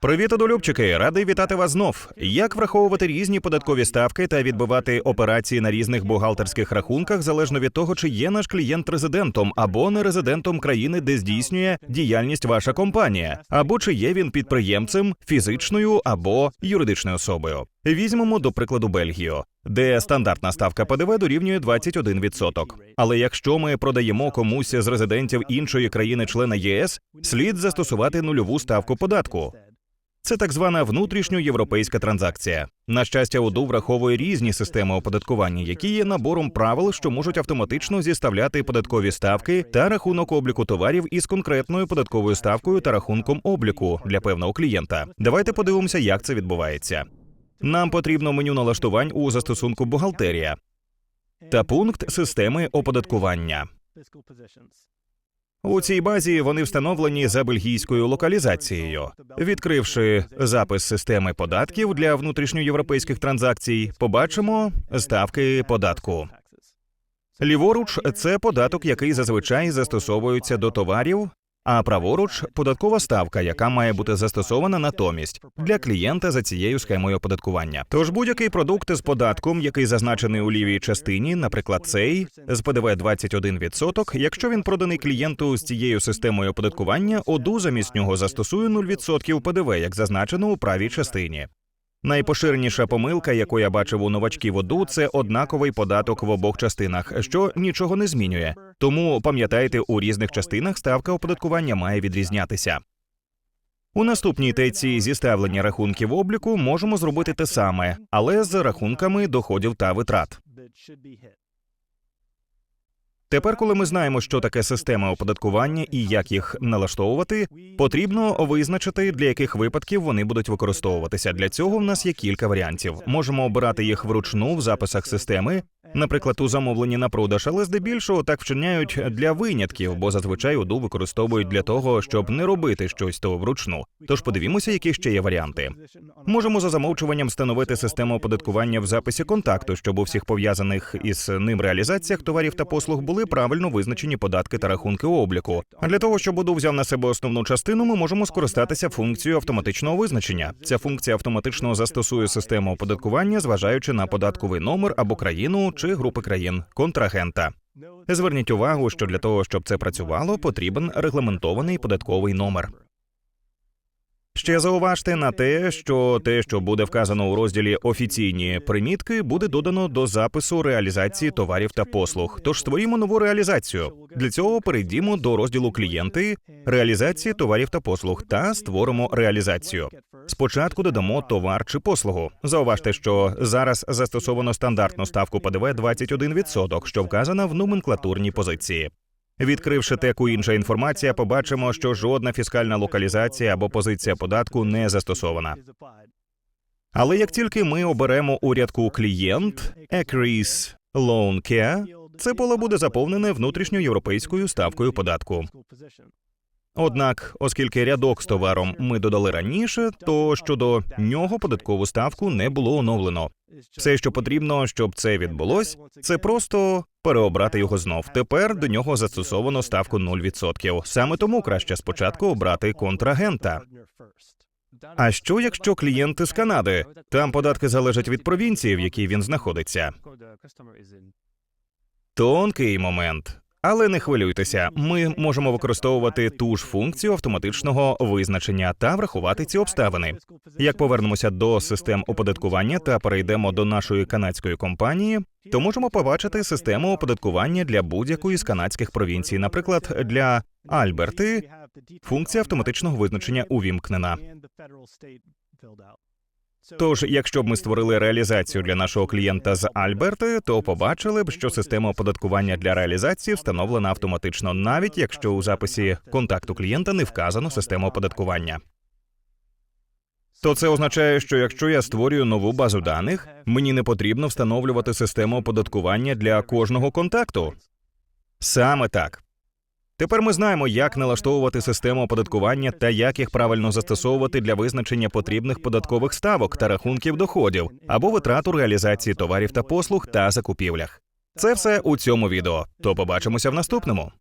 Привіт, одолюбчики! Радий вітати вас знов. Як враховувати різні податкові ставки та відбивати операції на різних бухгалтерських рахунках залежно від того, чи є наш клієнт резидентом або не резидентом країни, де здійснює діяльність ваша компанія, або чи є він підприємцем, фізичною або юридичною особою. Візьмемо до прикладу Бельгію, де стандартна ставка ПДВ дорівнює 21%. Але якщо ми продаємо комусь з резидентів іншої країни-члена ЄС, слід застосувати нульову ставку податку. Це так звана внутрішньоєвропейська транзакція. На щастя, УДУ враховує різні системи оподаткування, які є набором правил, що можуть автоматично зіставляти податкові ставки та рахунок обліку товарів із конкретною податковою ставкою та рахунком обліку для певного клієнта. Давайте подивимося, як це відбувається. Нам потрібно меню налаштувань у застосунку бухгалтерія та пункт системи оподаткування. У цій базі вони встановлені за бельгійською локалізацією. Відкривши запис системи податків для внутрішньоєвропейських транзакцій, побачимо ставки податку. Ліворуч це податок, який зазвичай застосовується до товарів. А праворуч податкова ставка, яка має бути застосована натомість для клієнта за цією схемою оподаткування. Тож будь-який продукт з податком, який зазначений у лівій частині, наприклад, цей з ПДВ 21%, якщо він проданий клієнту з цією системою оподаткування, ОДУ замість нього застосує 0% ПДВ, як зазначено у правій частині. Найпоширеніша помилка, яку я бачив у новачків ОДУ, це однаковий податок в обох частинах, що нічого не змінює. Тому пам'ятайте, у різних частинах ставка оподаткування має відрізнятися. У наступній тейці зіставлення рахунків обліку можемо зробити те саме, але з рахунками доходів та витрат. Тепер, коли ми знаємо, що таке система оподаткування і як їх налаштовувати, потрібно визначити, для яких випадків вони будуть використовуватися. Для цього в нас є кілька варіантів. Можемо обирати їх вручну в записах системи, наприклад, у замовленні на продаж, але здебільшого так вчиняють для винятків, бо зазвичай УДУ використовують для того, щоб не робити щось то вручну. Тож подивімося, які ще є варіанти. Можемо за замовчуванням встановити систему оподаткування в записі контакту, щоб у всіх пов'язаних із ним реалізаціях товарів та послуг були правильно визначені податки та рахунки обліку. А для того, щоб УДУ взяв на себе основну частину, ми можемо скористатися функцією автоматичного визначення. Ця функція автоматично застосує систему оподаткування, зважаючи на податковий номер або країну чи групи країн контрагента. Зверніть увагу, що для того, щоб це працювало, потрібен регламентований податковий номер. Ще зауважте на те, що те, що буде вказано у розділі офіційні примітки, буде додано до запису реалізації товарів та послуг. Тож створімо нову реалізацію. Для цього перейдімо до розділу клієнти, реалізації товарів та послуг та створимо реалізацію. Спочатку додамо товар чи послугу. Зауважте, що зараз застосовано стандартну ставку ПДВ 21%, що вказана в номенклатурній позиції. Відкривши теку інша інформація, побачимо, що жодна фіскальна локалізація або позиція податку не застосована. Але як тільки ми оберемо у рядку клієнт Accrease Loan Care, це поле буде заповнене внутрішньоєвропейською ставкою податку. Однак, оскільки рядок з товаром ми додали раніше, то щодо нього податкову ставку не було оновлено. Все, що потрібно, щоб це відбулось, це просто переобрати його знов. Тепер до нього застосовано ставку 0%. Саме тому краще спочатку обрати контрагента. А що якщо клієнти з Канади? Там податки залежать від провінції, в якій він знаходиться. Тонкий момент. Але не хвилюйтеся, ми можемо використовувати ту ж функцію автоматичного визначення та врахувати ці обставини. Як повернемося до систем оподаткування та перейдемо до нашої канадської компанії, то можемо побачити систему оподаткування для будь-якої з канадських провінцій, наприклад, для Альберти. Функція автоматичного визначення увімкнена. Тож, якщо б ми створили реалізацію для нашого клієнта з Альберти, то побачили б, що система оподаткування для реалізації встановлена автоматично, навіть якщо у записі контакту клієнта не вказано систему оподаткування. То це означає, що якщо я створюю нову базу даних, мені не потрібно встановлювати систему оподаткування для кожного контакту. Саме так. Тепер ми знаємо, як налаштовувати систему оподаткування та як їх правильно застосовувати для визначення потрібних податкових ставок та рахунків доходів або витрату реалізації товарів та послуг та закупівлях. Це все у цьому відео. То побачимося в наступному.